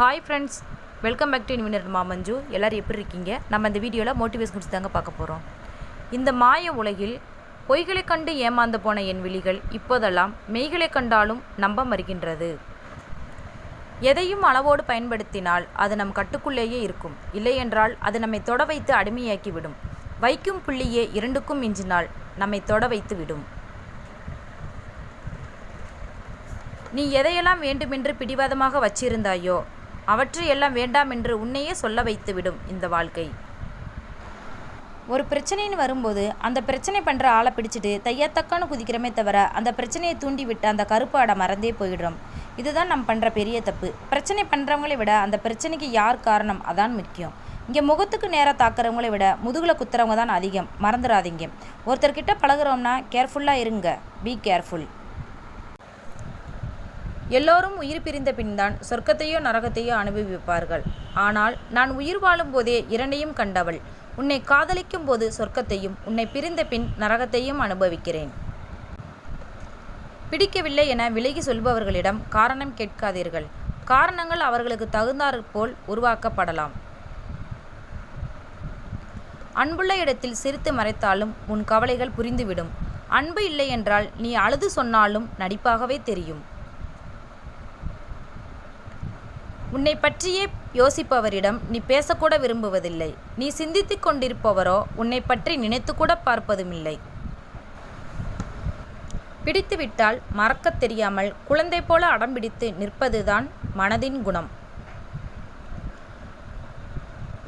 Hi friends welcome back to இன்வினர் மாமஞ்சு எல்லோரும் எப்படி இருக்கீங்க? நம்ம இந்த வீடியோவில் மோட்டிவேஷன் குறித்து தாங்க பார்க்க போகிறோம் இந்த மாய உலகில் பொய்களை கண்டு ஏமாந்து போன என் விழிகள் இப்போதெல்லாம் மெய்களை கண்டாலும் நம்ப மறுக்கின்றது எதையும் அளவோடு பயன்படுத்தினால் அது நம் கட்டுக்குள்ளேயே இருக்கும். இல்லையென்றால் அது நம்மை தொட வைத்து அடிமையாக்கிவிடும் வைக்கும் புள்ளியே இரண்டுக்கும் மிஞ்சினால் நம்மை தொட வைத்து விடும். நீ எதையெல்லாம் வேண்டுமென்று பிடிவாதமாக வச்சிருந்தாயோ அவற்றையெல்லாம் வேண்டாம் என்று உன்னையே சொல்ல வைத்துவிடும் இந்த வாழ்க்கை. ஒரு பிரச்சனைன்னு வரும்போது அந்த பிரச்சனை பண்ணுற ஆளை பிடிச்சிட்டு தையத்தக்கான்னு குதிக்கிறமே தவிர அந்த பிரச்சனையை தூண்டிவிட்டு அந்த கருப்பு ஆடை மறந்தே போயிடுறோம். இதுதான் நம்ம பண்ணுற பெரிய தப்பு. பிரச்சனை பண்ணுறவங்களை விட அந்த பிரச்சனைக்கு யார் காரணம்? அதான் முக்கியம். இங்கே முகத்துக்கு நேராக தாக்குறவங்களை விட முதுகில் குத்துறவங்க தான் அதிகம். மறந்துடாதீங்க ஒருத்தர்கிட்ட பழகுறோம்னா கேர்ஃபுல்லாக இருங்க. பி கேர்ஃபுல் எல்லோரும் உயிர் பிரிந்த பின்தான் சொர்க்கத்தையோ நரகத்தையோ அனுபவிப்பார்கள். ஆனால் நான் உயிர் வாழும்போதே இரண்டையும் கண்டவள். உன்னை காதலிக்கும் போது சொர்க்கத்தையும் உன்னை பிரிந்த பின் நரகத்தையும் அனுபவிக்கிறேன். பிடிக்கவில்லை என விலகி சொல்பவர்களிடம் காரணம் கேட்காதீர்கள். காரணங்கள் அவர்களுக்கு தகுந்தாற்போல் உருவாக்கப்படலாம். அன்புள்ள இடத்தில் சிரித்து மறைத்தாலும் உன் கவலைகள் புரிந்துவிடும். அன்பு இல்லை என்றால் நீ அழுது சொன்னாலும் நடிப்பாகவே தெரியும். உன்னை பற்றியே யோசிப்பவரிடம் நீ பேசக்கூட விரும்புவதில்லை. நீ சிந்தித்து கொண்டிருப்பவரோ உன்னை பற்றி நினைத்துக்கூட பார்ப்பதுமில்லை. பிடித்துவிட்டால் மறக்கத் தெரியாமல் குழந்தை போல அடம்பிடித்து நிற்பதுதான் மனதின் குணம்.